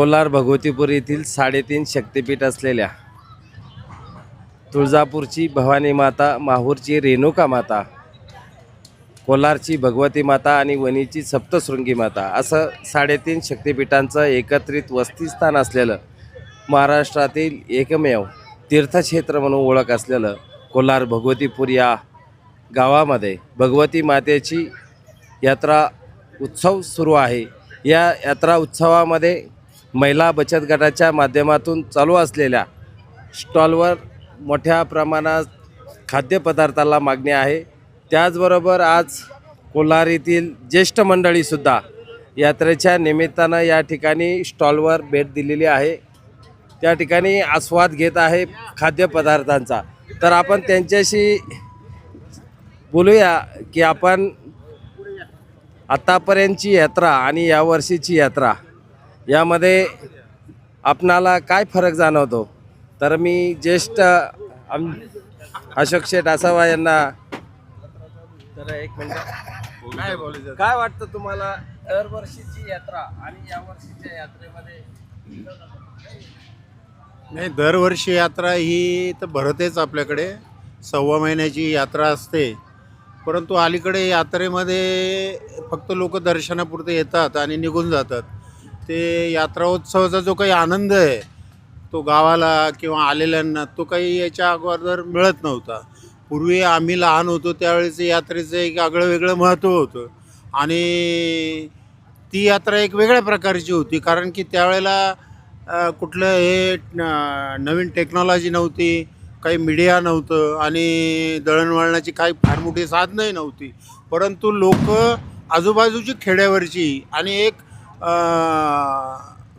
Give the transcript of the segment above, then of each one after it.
कोलार भगवतीपूर येथील साडेतीन शक्तिपीठ असलेल्या तुळजापूरची भवानी माता माहूरची रेणुका माता कोलारची भगवती माता आणि वणीची सप्तशृंगी माता असं साडेतीन शक्तिपीठांचं एकत्रित वस्तीस्थान असलेलं महाराष्ट्रातील एकमेव तीर्थक्षेत्र म्हणून ओळख असलेलं कोलार भगवतीपूर या गावामध्ये भगवती मातेची यात्रा उत्सव सुरू आहे. या यात्रा उत्सवामध्ये महिला बचत गटाच्या माध्यमातून चालू असलेल्या स्टॉलवर मोठ्या प्रमाणात खाद्यपदार्थाला मागणी आहे. त्याचबरोबर आज कोल्हार येथील ज्येष्ठ मंडळीसुद्धा यात्रेच्या निमित्तानं या ठिकाणी स्टॉलवर भेट दिलेली आहे. त्या ठिकाणी आस्वाद घेत आहे खाद्यपदार्थांचा. तर आपण त्यांच्याशी बोलूया की आपण आतापर्यंतची यात्रा आणि यावर्षीची यात्रा यामध्ये आपणाला काय फरक जाणवतो? तर मी ज्येष्ठ आम अशोक शेठ असावा यांना तर एक मिनिट. काय बोलायचं काय वाटतं तुम्हाला दरवर्षीची यात्रा आणि यावर्षीच्या यात्रेमध्ये? नाही दरवर्षी यात्रा ही तर भरतेच आपल्याकडे. सव्वा महिन्याची यात्रा असते. परंतु अलीकडे यात्रेमध्ये फक्त लोक दर्शनापुरते येतात आणि निघून जातात. ते यात्रा उत्सवाचा जो काही आनंद आहे तो गावाला किंवा आलेल्यांना तो काही याच्या अगोदर मिळत नव्हता. पूर्वी आम्ही लहान होतो त्यावेळेस यात्रेचं एक आगळं वेगळं महत्त्व होतं. आणि ती यात्रा एक वेगळ्या प्रकारची होती कारण की त्यावेळेला कुठलं हे नवीन टेक्नॉलॉजी नव्हती काही मीडिया नव्हतं आणि दळणवळणाची काही फार मोठी साधनंही नव्हती. परंतु लोक आजूबाजूची खेड्यावरची आणि एक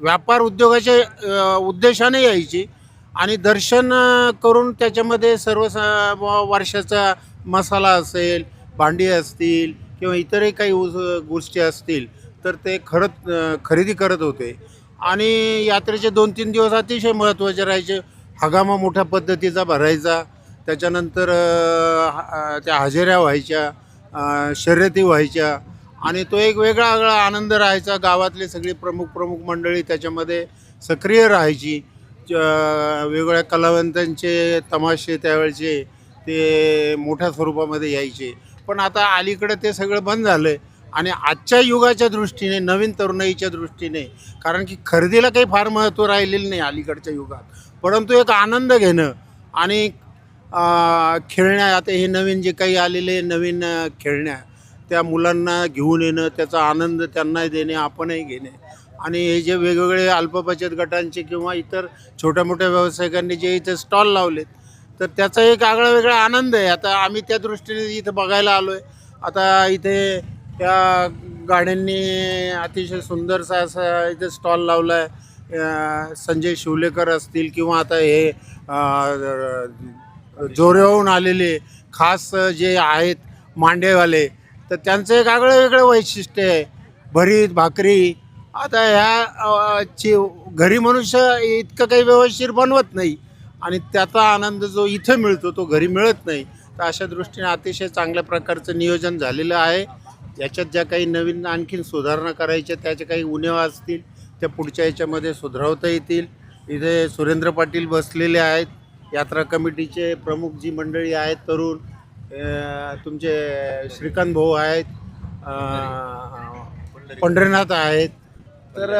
व्यापार उद्योगाच्या उद्देशाने यायची. आणि दर्शन करून त्याच्यामध्ये सर्व स- व- वर्षाचा मसाला असेल भांडी असतील किंवा इतरही काही उ गोष्टी असतील तर ते खरंच खरेदी करत होते. आणि यात्रेचे दोन तीन दिवस अतिशय महत्त्वाचे राहायचे. हगामा मोठ्या पद्धतीचा भरायचा. त्याच्यानंतर त्या हजेऱ्या व्हायच्या शर्यती व्हायच्या. आणि तो एक वेगळा वेगळा आनंद राहायचा. गावातले सगळी प्रमुख प्रमुख मंडळी त्याच्यामध्ये सक्रिय राहायची. वेगवेगळ्या कलावंतांचे तमाशे त्यावेळचे ते मोठ्या स्वरूपामध्ये यायचे. पण आता अलीकडं ते सगळं बंद झालं आहे आणि आजच्या युगाच्या दृष्टीने नवीन तरुणाईच्या दृष्टीने कारण की खरेदीला काही फार महत्त्व राहिलेलं नाही अलीकडच्या युगात. परंतु एक आनंद घेणं आणि खेळण्या आता हे नवीन जे काही आलेले नवीन खेळण्या त्या मुलांना घेऊन येणं त्याचा आनंद त्यांनाही देणे आपणही घेणे. आणि हे जे वेगवेगळे अल्प बचत गटांचे किंवा इतर छोट्या मोठ्या व्यावसायिकांनी जे इथे स्टॉल लावलेत तर त्याचा एक आगळा वेगळा आनंद आहे. आता आम्ही त्या दृष्टीने इथं बघायला आलो आहे आता इथे त्या गाड्यांनी अतिशय सुंदरसा असा इथे स्टॉल लावला आहे संजय शिवलेकर असतील किंवा आता हे अं, जोऱ्याहून आलेले खास जे आहेत मांडेवाले तर त्यांचं एक आगळं वेगळं वैशिष्ट्य आहे. भरीत भाकरी. आता ह्या ची घरी मनुष्य इतकं काही व्यवस्थित बनवत नाही आणि त्याचा आनंद जो इथं मिळतो तो घरी मिळत नाही. तर अशा दृष्टीने अतिशय चांगल्या प्रकारचं नियोजन झालेलं आहे. याच्यात ज्या काही नवीन आणखीन सुधारणा करायच्या त्याच्या काही उणेवा असतील त्या पुढच्या याच्यामध्ये सुधारवता येतील. इथे सुरेंद्र पाटील बसलेले आहेत. यात्रा कमिटीचे प्रमुख जी मंडळी आहेत तरुण तुमचे श्रीकांत भाऊ आहेत पंढरीनाथ आहेत. तर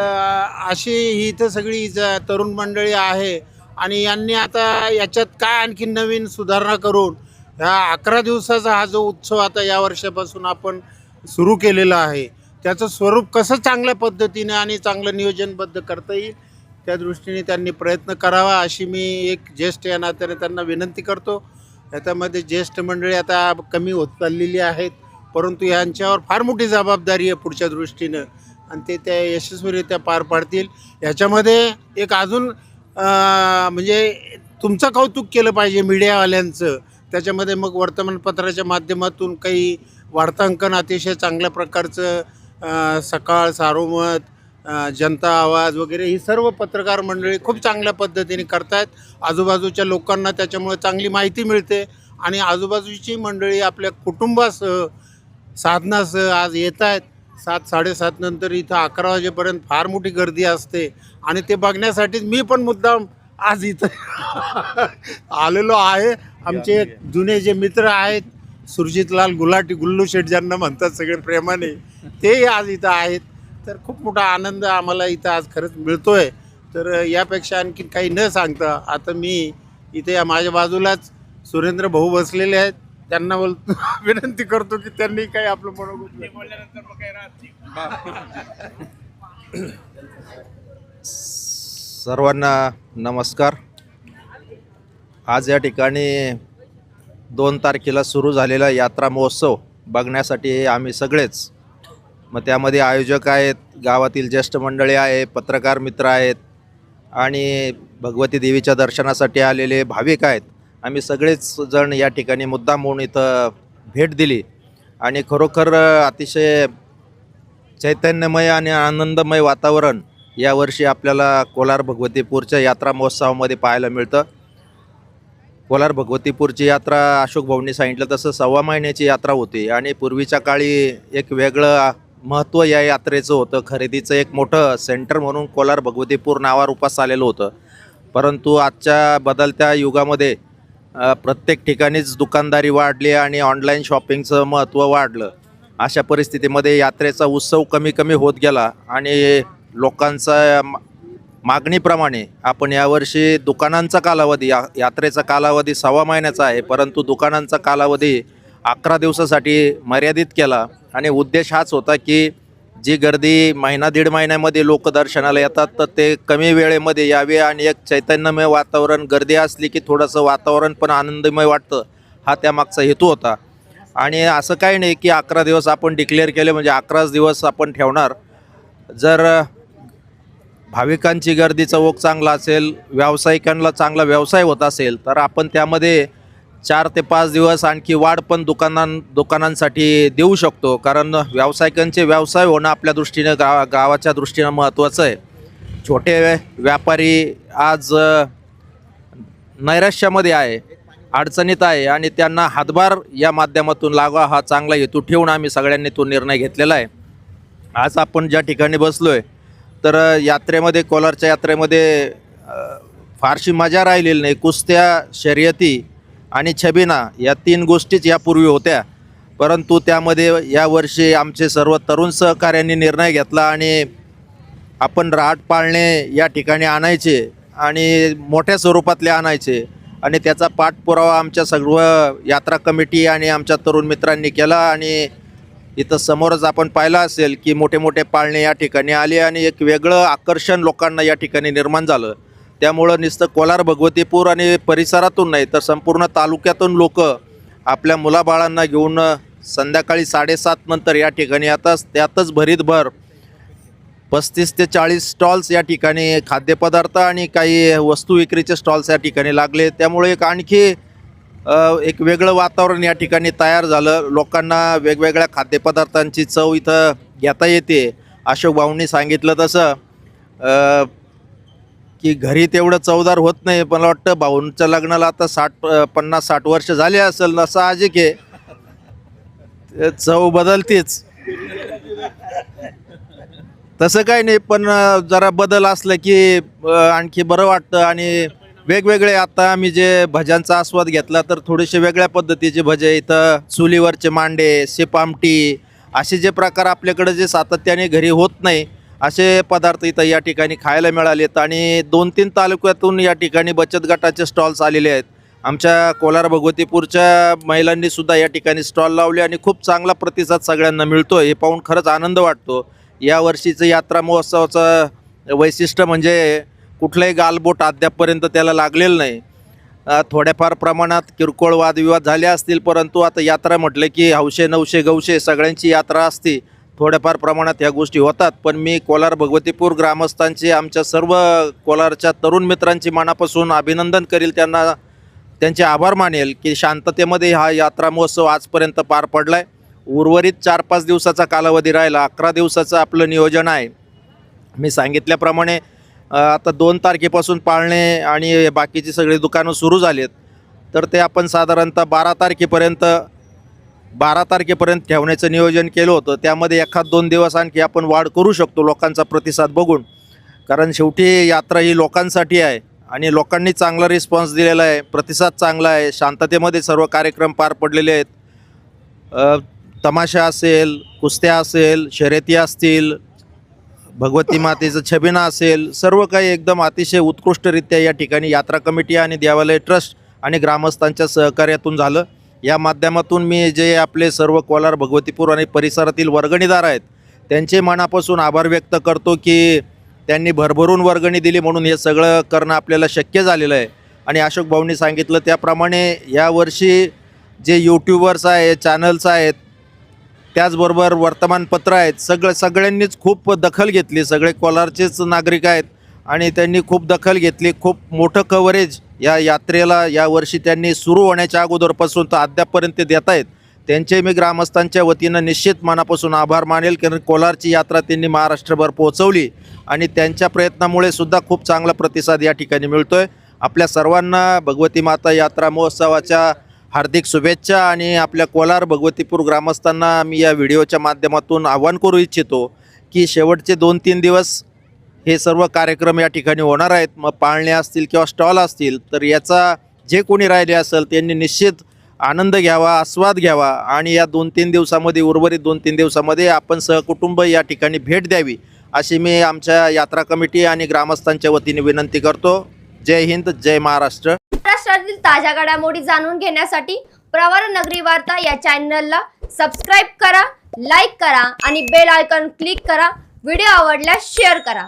अशी ही इथं सगळी ज- तरुण मंडळी आहे आणि यांनी आता याच्यात काय आणखी नवीन सुधारणा करून ह्या अकरा दिवसाचा हा जो उत्सव आता या वर्षापासून आपण सुरू केलेला आहे त्याचं स्वरूप कसं चांगल्या पद्धतीने आणि चांगलं नियोजनबद्ध करता येईल त्या दृष्टीने त्यांनी प्रयत्न करावा अशी मी एक ज्येष्ठ या नात्याने त्यांना विनंती करतो. याच्यामध्ये ज्येष्ठ मंडळी आता कमी होत चाललेली आहेत परंतु यांच्यावर फार मोठी जबाबदारी आहे पुढच्या दृष्टीनं. आणि ते त्या यशस्वीरित्या पार पाडतील. याच्यामध्ये एक अजून म्हणजे तुमचं कौतुक केलं पाहिजे मीडियावाल्यांचं. त्याच्यामध्ये मग वर्तमानपत्राच्या माध्यमातून काही वार्तांकन अतिशय चांगल्या प्रकारचं सकाळ सारोमत जनता आवाज वगैरे ही सर्व पत्रकार मंडळी खूप चांगल्या पद्धतीने करतायत. आजूबाजूच्या लोकांना त्याच्यामुळे चांगली माहिती मिळते आणि आजूबाजूची मंडळी आपल्या कुटुंबासह साधनासह आज येत आहेत सात साडेसात नंतर इथं अकरा वाजेपर्यंत फार मोठी गर्दी असते आणि ते बघण्यासाठीच मी पण मुद्दाम आज इथं आलेलो आहे. आमचे जुने जे मित्र आहेत सुरजितलाल गुलाटी गुल्लू शेठ ज्यांना म्हणतात सगळे प्रेमाने तेही आज इथं आहेत. तर खूप मोठा आनंद आम्हाला इथं आज खरंच मिळतोय. तर यापेक्षा आणखी काही न सांगता आता मी इथे या माझ्या बाजूलाच सुरेंद्र भाऊ बसलेले आहेत. त्यांना बोल विनंती करतो की त्यांनी काही आपलं मनोगत सर्वांना नमस्कार. आज या ठिकाणी दोन तारखेला सुरू झालेला यात्रा महोत्सव बघण्यासाठी आम्ही सगळेच मग त्यामध्ये आयोजक आहेत गावातील ज्येष्ठ मंडळी आहे पत्रकार मित्र आहेत आणि भगवती देवीच्या दर्शनासाठी आलेले भाविक आहेत. आम्ही सगळेच जण या ठिकाणी मुद्दाम म्हणून इथं भेट दिली आणि खरोखर अतिशय चैतन्यमय आणि आनंदमय वातावरण यावर्षी आपल्याला कोलार भगवतीपूरच्या यात्रा महोत्सवामध्ये पाहायला मिळतं. कोलार भगवतीपूरची यात्रा अशोक भाऊंनी सांगितलं तसं सव्वा महिन्याची यात्रा होती आणि पूर्वीच्या काळी एक वेगळं महत्त्व या यात्रेचं होतं. खरेदीचं एक मोठं सेंटर म्हणून कोलार भगवतीपूर नावावर उपास आलेलं होतं. परंतु आजच्या बदलत्या युगामध्ये प्रत्येक ठिकाणीच दुकानदारी वाढली आणि ऑनलाईन शॉपिंगचं महत्त्व वाढलं. अशा परिस्थितीमध्ये यात्रेचा उत्सव कमी कमी होत गेला आणि लोकांचा मा- मागणीप्रमाणे आपण यावर्षी दुकानांचा कालावधी या यात्रेचा कालावधी सव्वा महिन्याचा आहे. परंतु दुकानांचा कालावधी अकरा दिवसासाठी मर्यादित केला. आणि उद्देश हाच होता की जी गर्दी महिना दीड महिन्यामध्ये लोक दर्शनाला येतात तर ते कमी वेळेमध्ये यावे आणि एक चैतन्यमय वातावरण गर्दी असली की थोडंसं वातावरण पण आनंदमय वाटतं हा त्यामागचा हेतू होता. आणि असं काही नाही की अकरा दिवस आपण डिक्लेअर केले म्हणजे अकराच दिवस आपण ठेवणार. जर भाविकांची गर्दीचा ओघ चांगला असेल व्यावसायिकांना चांगला व्यवसाय होत असेल तर आपण त्यामध्ये चार ते पाच दिवस आणखी वाढ पण दुकानां दुकानांसाठी देऊ शकतो. कारण व्यावसायिकांचे व्यवसाय होणं आपल्या दृष्टीनं गा गावाच्या दृष्टीनं महत्त्वाचं आहे. छोटे व्यापारी आज नैराश्यामध्ये आहे अडचणीत आहे आणि त्यांना हातभार या माध्यमातून लागा हा चांगला हेतू ठेवून आम्ही सगळ्यांनी तो निर्णय घेतलेला आहे. आज आपण ज्या ठिकाणी बसलो आहे तर यात्रेमध्ये कोलारच्या यात्रेमध्ये फारशी मजा राहिलेली नाही. कुस्त्या शर्यती आणि छबिना या तीन गोष्टीच यापूर्वी होत्या. परंतु त्यामध्ये यावर्षी आमचे सर्व तरुण सहकाऱ्यांनी निर्णय घेतला आणि आपण राहट पाळणे या ठिकाणी आणायचे आणि मोठ्या स्वरूपातले आणायचे आणि त्याचा पाठपुरावा आमच्या सर्व यात्रा कमिटी आणि आमच्या तरुण मित्रांनी केला आणि इथं समोरच आपण पाहिलं असेल की मोठे मोठे पाळणे या ठिकाणी आले आणि एक वेगळं आकर्षण लोकांना या ठिकाणी निर्माण झालं. त्यामुळं नुसतं कोलार भगवतीपूर आणि परिसरातून नाही तर संपूर्ण तालुक्यातून लोक आपल्या मुलाबाळांना घेऊन संध्याकाळी साडेसात नंतर या ठिकाणी येतात त्यातच भरीत भर पस्तीस ते चाळीस स्टॉल्स या ठिकाणी खाद्यपदार्थ आणि काही वस्तू विक्रीचे स्टॉल्स या ठिकाणी लागले. त्यामुळे एक आणखी एक वेगळं वातावरण या ठिकाणी तयार झालं. लोकांना वेगवेगळ्या खाद्यपदार्थांची चव इथं घेता येते. अशोक भाऊंनी सांगितलं तसं. की घरी तेवढं चवदार होत नाही पण मला वाटतं भाऊंच्या लग्नाला आता साठ पन्नास साठ वर्ष झाले असेल ना साहजिक आहे. चव बदलतेच. तसं काही नाही पण जरा बदल असलं की आणखी बरं वाटतं आणि वेगवेगळे आता आम्ही जे भज्यांचा आस्वाद घेतला तर थोडेसे वेगळ्या पद्धतीचे भजे इथं चुलीवरचे मांडे शिपामटी असे जे प्रकार आपल्याकडे जे सातत्याने घरी होत नाही असे पदार्थ इथं या ठिकाणी खायला मिळालेत आणि दोन तीन तालुक्यातून या ठिकाणी बचत गटाचे स्टॉल्स आलेले आहेत. आमच्या कोलार भगवतीपूरच्या महिलांनी सुद्धा या ठिकाणी स्टॉल लावले आणि खूप चांगला प्रतिसाद सगळ्यांना मिळतो हे पाहून खरंच आनंद वाटतो. या वर्षीचं यात्रा महोत्सवाचं वैशिष्ट्य म्हणजे कुठलंही गालबोट अद्यापपर्यंत त्याला लागलेलं नाही. थोड्याफार प्रमाणात किरकोळ वादविवाद झाले असतील परंतु आता यात्रा म्हटलं की हौशे नवशे गवशे सगळ्यांची यात्रा असते. थोड्याफार प्रमाणात ह्या गोष्टी होतात पण मी कोलार भगवतीपूर ग्रामस्थांची आमच्या सर्व कोलारच्या तरुण मित्रांची मनापासून अभिनंदन करील. त्यांना त्यांचे आभार मानेल की शांततेमध्ये हा यात्रा महोत्सव आजपर्यंत पार पडला आहे उर्वरित चार पाच दिवसाचा कालावधी राहिला अकरा दिवसाचं आपलं नियोजन आहे. मी सांगितल्याप्रमाणे आता दोन तारखेपासून पाळणे आणि बाकीची सगळी दुकानं सुरू झालीत. तर ते आपण साधारणतः बारा तारखेपर्यंत बारा तारखेपर्यंत ठेवण्याचं नियोजन केलं होतं. त्यामध्ये एखाद दोन दिवस आणखी आपण वाढ करू शकतो लोकांचा प्रतिसाद बघून. कारण शेवटी यात्रा ही लोकांसाठी आहे आणि लोकांनी चांगला रिस्पॉन्स दिलेला आहे प्रतिसाद चांगला आहे शांततेमध्ये सर्व कार्यक्रम पार पडलेले आहेत. तमाशा असेल कुस्त्या असेल शर्यती असतील भगवती मातेचं छबिना असेल सर्व काही एकदम अतिशय उत्कृष्टरित्या या ठिकाणी यात्रा कमिटी आणि देवालय ट्रस्ट आणि ग्रामस्थांच्या सहकार्यातून झालं. या माध्यमातून मी जे आपले सर्व कोलार भगवतीपूर आणि परिसरातील वर्गणीदार आहेत त्यांचे मनापासून आभार व्यक्त करतो की त्यांनी भरभरून वर्गणी दिली म्हणून हे सगळं करणं आपल्याला शक्य झालेलं आहे. आणि अशोक भाऊंनी सांगितलं त्याप्रमाणे यावर्षी जे यूट्यूबर्स आहे चॅनल्स आहेत त्याचबरोबर वर्तमानपत्र आहेत सगळं सगळ्यांनीच खूप दखल घेतली. सगळे कोलारचेच नागरिक आहेत. आणि त्यांनी खूप दखल घेतली खूप मोठं कव्हरेज या यात्रेला यावर्षी त्यांनी सुरू होण्याच्या अगोदरपासून तर अद्यापपर्यंत देत आहेत. त्यांचे मी ग्रामस्थांच्या वतीनं निश्चित मनापासून आभार मानेल कारण कोलारची यात्रा त्यांनी महाराष्ट्रभर पोहोचवली आणि त्यांच्या प्रयत्नामुळे सुद्धा खूप चांगला प्रतिसाद या ठिकाणी मिळतोय. आपल्या सर्वांना भगवती माता यात्रा महोत्सवाच्या हार्दिक शुभेच्छा आणि आपल्या कोलार भगवतीपूर ग्रामस्थांना मी या व्हिडिओच्या माध्यमातून आवाहन करू इच्छितो की शेवटचे दोन तीन दिवस हे सर्व कार्यक्रम या ठिकाणी होणार आहेत. मग पाळणे असतील किंवा स्टॉल असतील तर याचा जे कोणी राहिले असेल त्यांनी निश्चित आनंद घ्यावा आस्वाद घ्यावा आणि या दोन तीन दिवसामध्ये उर्वरित दोन तीन दिवसामध्ये आपण सहकुटुंब या ठिकाणी भेट द्यावी अशी मी आमच्या यात्रा कमिटी आणि ग्रामस्थांच्या वतीने विनंती करतो. जय हिंद जय महाराष्ट्र. महाराष्ट्रातील ताज्या घडामोडी जाणून घेण्यासाठी प्रवर नगरी वार्ता या चॅनलला सबस्क्राईब करा लाईक करा आणि बेल आयकॉन क्लिक करा. व्हिडिओ आवडल्यास शेअर करा.